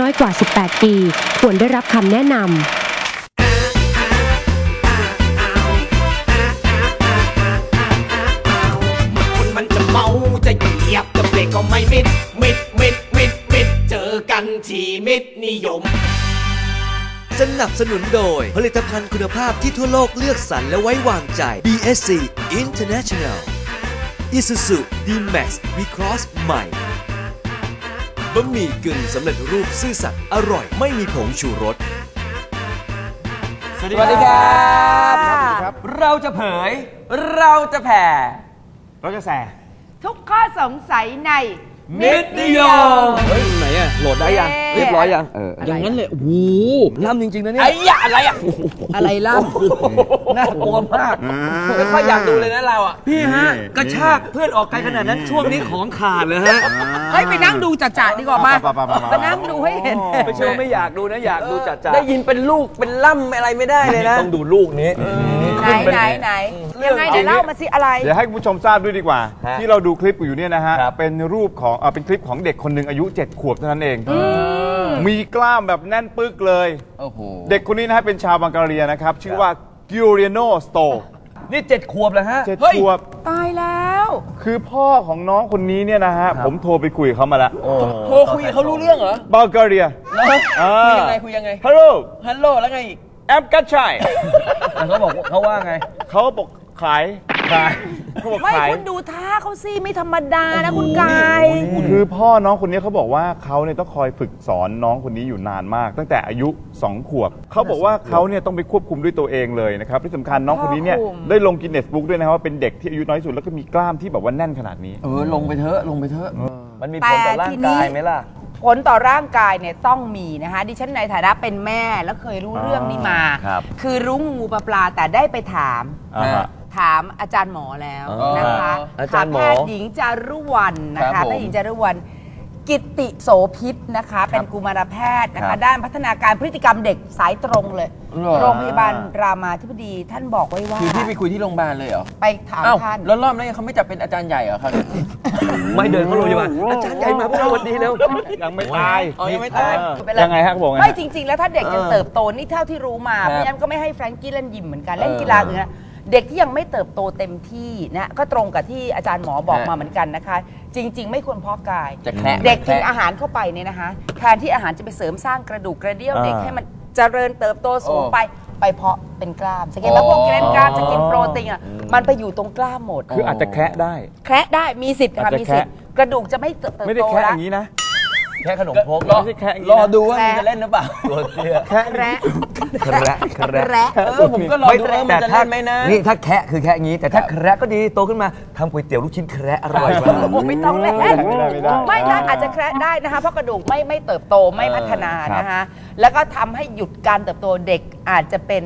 น้อยกว่า 18 ปี ควรได้รับคำแนะนำคนมันจะเมาจะเหยียบจะเบรกก็ไม่มิด มิด มิด มิด มิด เจอกันที่มิดนิยม สนับสนุนโดย ผลิตภัณฑ์คุณภาพที่ทั่วโลกเลือกสรรและไว้วางใจ BSC International Isuzu D-Max V-Cross ใหม่ บะหมี่กึ่งสำเร็จรูปซื่อสัตย์อร่อยไม่มีผงชูรส สวัสดีครับเราจะเผย เราจะแผ่ เราจะแสทุกข้อสงสัยในมิตรนิยม เฮ้ย ไหนอะโหลดได้ยังเอ๊ะ เรียบร้อยยังเอออย่างนั้นเลยโอ้โหล่ำจริงๆนะเนี่ยไอ้ยะอะไรอะอะไรล่ำน่ากลัวมากไม่ค่อยอยากดูเลยนะเราอะพี่ฮะกระชากเพื่อนออกไกลขนาดนั้นช่วงนี้ของขาดเลยฮะเฮ้ยไปนั่งดูจ่าๆดีกว่ามาไปไปไปไปไปนั่งดูให้เห็นไม่ใช่ว่าไม่อยากดูนะอยากดูจัดจ้าได้ยินเป็นลูกเป็นล่ำอะไรไม่ได้เลยนะต้องดูลูกนี้ไหนไหนไหนยังไงเดี๋ยวเล่ามาสิอะไรเดี๋ยวให้คุณผู้ชมทราบด้วยดีกว่าฮะที่เราดูคลิปอยู่เนี่ยนะฮะครับเป็นรูปของเอ่อเป็นคลิปของเด็กคนหนึ่งอายุ 7 ขวบเท่านั้นเอง มีกล้ามแบบแน่นปึกเลย โอ้โห เด็กคนนี้นะฮะเป็นชาวบังการียนะครับ ชื่อว่ากิโอเรียโนสโตนี่เจ็ดขวบแล้วฮะเจ็ดเฮ้ย ขวบ ตายแล้ว คือพ่อของน้องคนนี้เนี่ยนะฮะ ผมโทรไปคุยกับเขามาแล้วโทรคุยกับเขารู้เรื่องเหรอบังการียแล้วคุยยังไงคุยยังไง ฮัลโหล ฮัลโหลแล้วไงอีก แอปกัชชัยเขาบอกว่าเขาว่าไง เขาบอกขาย ขายเขาบอกไม่ขาย คุณดูท่าเขาสิไม่ธรรมดานะคุณกาย คือพ่อน้องคนนี้เขาบอกว่าเขาเนี่ยต้องคอยฝึกสอนน้องคนนี้อยู่นานมาก ตั้งแต่อายุ2ขวบเขาบอกว่าเขาเนี่ยต้องไปควบคุมด้วยตัวเองเลยนะครับที่สำคัญน้องคนนี้เนี่ยควบคุม ได้ลงกินเนสบุ๊กด้วยนะครับว่าเป็นเด็กที่อายุน้อยที่สุดแล้วก็มีกล้ามที่แบบว่าแน่นขนาดนี้ เออลงไปเถอะลงไปเถอะ มันมีผลต่อร่างกายไหมล่ะ ผลต่อร่างกายเนี่ยต้องมีนะคะ ดิฉันในฐานะเป็นแม่แล้วเคยรู้เรื่องนี้มา ครับ คือรู้งูปลาปลาแต่ได้ไปถาม อ่าฮะ ถามอาจารย์หมอแล้วอ๋อนะคะอาจารย์หมอถแพทย์หญิงจารุวรรณนะครัคะบผมแพทย์หญิงจารุวรรณกิตติโสพิษนะคะ เป็นกุมารแพทย์นะครัคะบด้านพัฒนาการพฤติกรรมเด็กสายตรงเลยเหรอโรงพยาบาลรามาธิบดีท่านบอกไว้ว่าคือพี่ไปคุยที่โรงพยาบาลเลยเหรอ ไปถามอ้าวท่านแล้วรอบนั้นเขาไม่จับเป็นอาจารย์ใหญ่เหรอครับ ไม่เดินเข้าโรงพยาบาลอาจารย์ใหญ่มาพวกเราวันดีเร็วยังไม่ตายอ๋อยังไม่ตายเออเป็นไรยังไงฮะเขาบอกไงไม่ฮะจริง ๆ แล้วถ้าเด็กยังเออเติบโตนี่เท่าที่รู้มาครับเพราะฉะนั้นก็ไม่ให้แฟรงกี้เล่นยิมเหมือนกันเล่นเออกีฬาอื่นนะ เด็กที่ยังไม่เติบโตเต็มที่นะก็ตรงกับที่อาจารย์หมอบอกฮะมาเหมือนกันนะคะ จริง ๆ ไม่ควรเพาะกาย จะแคระเด็กกินแคระอาหารเข้าไปเนี่ยนะคะแทนที่อาหารจะไปเสริมสร้างกระดูกกระเดี่ยวอ่าเด็กให้มันเจริญเติบโตสูงโอ้ไปไปเพาะเป็นกล้ามสังเกตไหมพวกกินกล้ามจะกินโปรตีนอะมันไปอยู่ตรงกล้ามหมดคืออาจจะแคะได้ แคระได้มีสิทธิ์ค่ะอาจจะมีสิทธิ์แคระกระดูกจะไม่เติบโตไม่ได้แคะอละย่างนี้นะ แค่ขนมพกรอไม่ใช่แคะอย่างรนี้อนะดูว่ามันจะเล่นหรือเปล่าตัวเตี้ยแคะแคระแคระแคระแคระเออผมก็รอดูว่ามันจะเล่นไหมนะนี่ถ้าแคะคือแคะอย่างนี้แต่ถ้าแคระก็ดีโตขึ้นมาทำก๋วยเตี๋ยวลูกชิ้นแคระอร่อยกว่าโอ้ไม่ต้องเล่นไม่ได้ไม่ได้ไม่ได้อาจจะแคระได้นะคะเพราะกระดูกไม่ไม่เติบโตไม่พัฒนาครับนะคะแล้วก็ทำให้หยุดการเติบโตเด็กอาจจะเป็น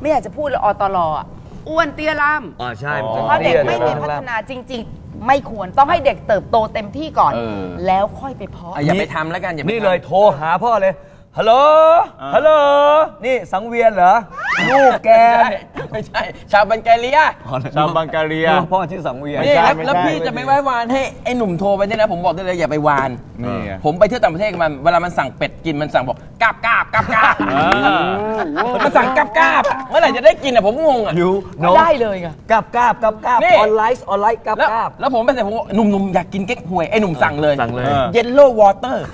ไม่อยากจะพูดเลยอตลอะอ้วนเตี้ยล่ำอ๋อใช่อ๋อเพราะเด็กไม่มีพัฒนาจริง ๆ ไม่ควรต้องให้เด็กเติบโตเต็มที่ก่อน เออ แล้วค่อยไปเพาะ อะอย่าไปทำแล้วกันอย่าไปนี่ทำเลยโทรหาพ่อเลย ฮัลโหล ฮัลโหล นี่สังเวียนเหรอ ลูกแก ไม่ใช่ไม่ใช่ ชาวบันแกเลีย ชาวบังการียพ่อชื่อสังเวียนไม่นี่ใช่แล้วไม่ใช่แล้วพี่จะไม่ไว้วานให้ไอ้หนุ่มโทรไปเนี่ยนะผมบอกได้เลยอย่าไปวาน นี่ไงผมไปเที่ยวต่างประเทศกับมันเวลามันสั่งเป็ดกินมันสั่งบอกกราบกราบกราบกราบอ่ามันสั่งกราบกราบเมื่อไหร่จะได้กินอะผมงงอะยูก็ได้เลยไงกราบกราบกราบกราบนี่ออนไลน์ออนไลน์กราบแล้วกราบแล้วผมไปเสร็จผมบอกหนุ่มหนุ่มอยากกินเก๊กฮวยไอ้หนุ่มสั่งเลยสั่งเลยเยลโล่วอเตอร์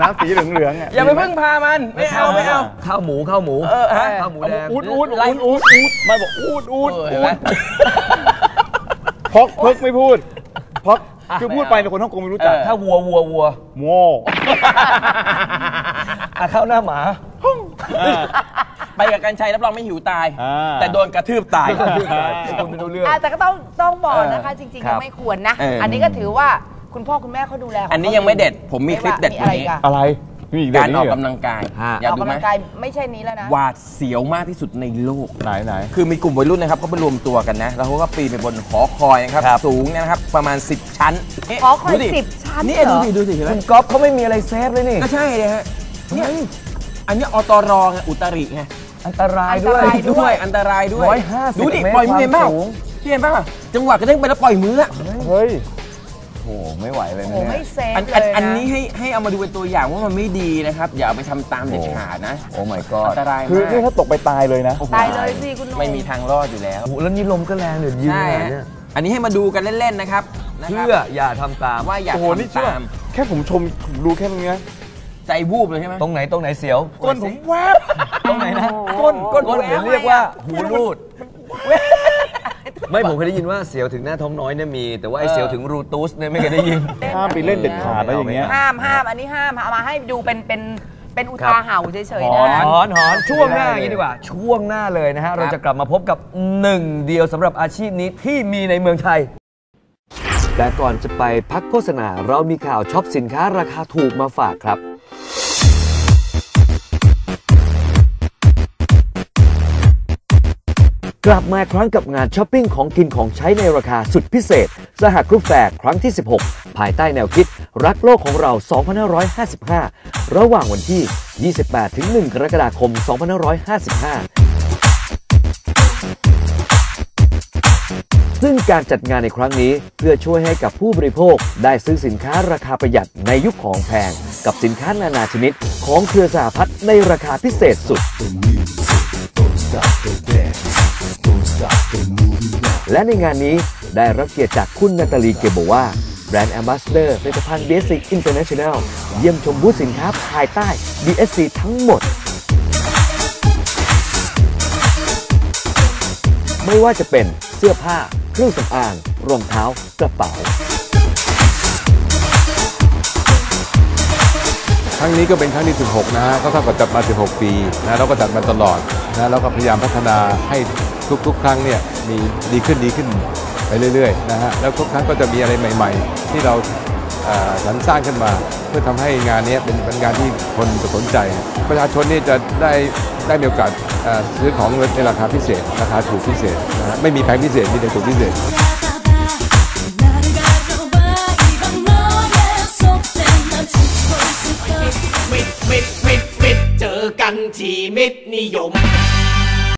น้ำสีเหลืองๆอะอย่าไปพึ่งพามัน ไม่เอาไม่เอาข้าวหมูข้าวหมูเออฮะข้าวหมูแดงอูดอูดไล่อูดอูดอูดไม่บอกอูดอูดเออเห็อูนไหมดพกพึกไม่พูดพกคือพูดไปในยคนฮ่องกงไม่รู้จักเออถ้าวัววัววัวโง่อะข้าวหน้าหมาไปกับกันชัยรับรองไม่หิวตายอ่าแต่โดนกระทืบตายคุณไม่รู้เรื่องอะแต่ก็ต้องต้องบอกนะคะ จริงๆครัก็บไม่ควรนะเอออัอันนี้ก็ถือว่า คุณพ่อคุณแม่เขาดูแลขงอันนี้ขายังไม่เด็ด ผมมีคลิปเด็ดมีกอะไรว่านี้อีกันอะไรมีอีกเดืกาอนรนี้ออกเหรกำลังกายฮะ อยากออกดูกำไหมลังกายไม่ใช่นี้แล้วนะ หวาดเสียวมากที่สุดในโลก ไหนไหน คือมีกลุ่มวัยรุ่นนะครับเขาไปรวมตัวกันนะ แล้วเขาก็ปีนไปบนหอคอยนะครับ ครับ สูงเนี่ยนะครับ ประมาณ 10 ชั้นเะหอคอยดูดิสิบชั้นนี่เหรดูอ สิดูสิเห็นไหมคุณก๊อฟเขาไม่มีอะไรเซฟเลยนี่ ก็ใช่เลยฮะเนี่ยอันนี้อตรไงอุตริไงอันตรายด้วย อันตรายด้วยอันตรายด้วยร้อยห้าสิบดูดิเมตรปล่อยมือเห็นเปล่าความสูง พี่เห็นเปล่าจังหวะกระเด้งไปแล้วปล่อยมืออะเฮ้ยโอ้โหไม่ไหวเลยโอ้นะโหเนี่ไม่ยเซฟอันเลอันยอันนะนี้ให้ให้เอามาดูเป็นตัวอย่างว่ามันไม่ดีนะครับ อย่าเอาไปทำตามเด็ดขาดนะ โอ้ my อั god นตรายคือมากนี่ถ้าตกไปตายเลยนะตายเลยสิคุณหนุ่ม ไม่มีทางรอดอยู่แล้วโอ้โหแล้วนี่ลมก็แรงเดี๋ยวยืนใช่ขนาดฮะเนี่ยอันนี้ให้มาดูกันเล่นๆนะครับนะคเพื่รับออย่าทำตาม ว่าอย่าโอ้โหนี่ทำเชื่อตามแค่ผมชมผมดูแค่ตรงเนี้ยใจวูบเลยใช่ไหมตรงไหนตรงไหนเสียวก้นผมแวบตรงไหนนะก้นก้นผมแววเรียกว่าอะหูรูด ไม่ผมเคยได้ยินว่าเสียวถึงหน้าท้องน้อยเนี่ยมี แต่ว่าไอ้เสียวถึงรูตูสเนี่ยไม่เคยได้ยิน ห้ามไปเล่นเด็ดขาดนะอย่างเงี้ยห้ามห้ามอันนี้ห้ามเอามาให้ดูเป็นเป็นเป็นอุทาเห่าเฉยหๆอนนะ หอนหอนช่วงหน้าไม่ได้เลยอย่างนี้ดีกว่า ช่วงหน้าเลยนะฮะ เราจะกลับมาพบกับหนึ่งเดียวสำหรับอาชีพนี้ที่มีในเมืองไทย แต่ก่อนจะไปพักโฆษณาเรามีข่าวช็อปสินค้าราคาถูกมาฝากครับ กลับมาครั้งกับงานช้อปปิ้งของกินของใช้ในราคาสุดพิเศษ สหกรุ๊ปแฟร์ครั้งที่ 16 ภายใต้แนวคิด รักโลกของเรา 2555 ระหว่างวันที่ 28 ถึง 1 กรกฎาคม 2555 ซึ่งการจัดงานในครั้งนี้เพื่อช่วยให้กับผู้บริโภคได้ซื้อสินค้าราคาประหยัดในยุคของแพง กับสินค้านานาชนิดของเครือสหพัฒน์ในราคาพิเศษสุด และในงานนี้ได้รับเกียรติจากคุณนาตาลีเกโบวาแบรนด์แอมบาสเดอร์ผลิตภัณฑ์ BSC International เยี่ยมชมบูธสินค้าภายใต้ BSC ทั้งหมด ไม่ว่าจะเป็นเสื้อผ้า เครื่องสำอาง รองเท้า กระเป๋า ครั้งนี้ก็เป็นครั้งที่ 16 นะฮะก็เท่ากับจัดมา 16 ปีนะเราก็จัดมาตลอดนะแล้วก็พยายามพัฒนาให้ ทุกๆ ครั้งเนี่ยมีดีขึ้นดีขึ้นไปเรื่อยๆนะฮะแล้วทุกครั้งก็จะมีอะไรใหม่ ๆ ที่เราสรรสร้างขึ้นมา เพื่อทำให้งานนี้เป็นเป็นงานที่คนสนใจ ประชาชนนี่จะได้ได้มีโอกาสซื้อของในราคาพิเศษ ราคาถูกพิเศษนะฮะไม่มีแพงพิเศษมีแต่ถูกพิเศษมิดมิดมิดมิดเจอกันที่มิดนิยม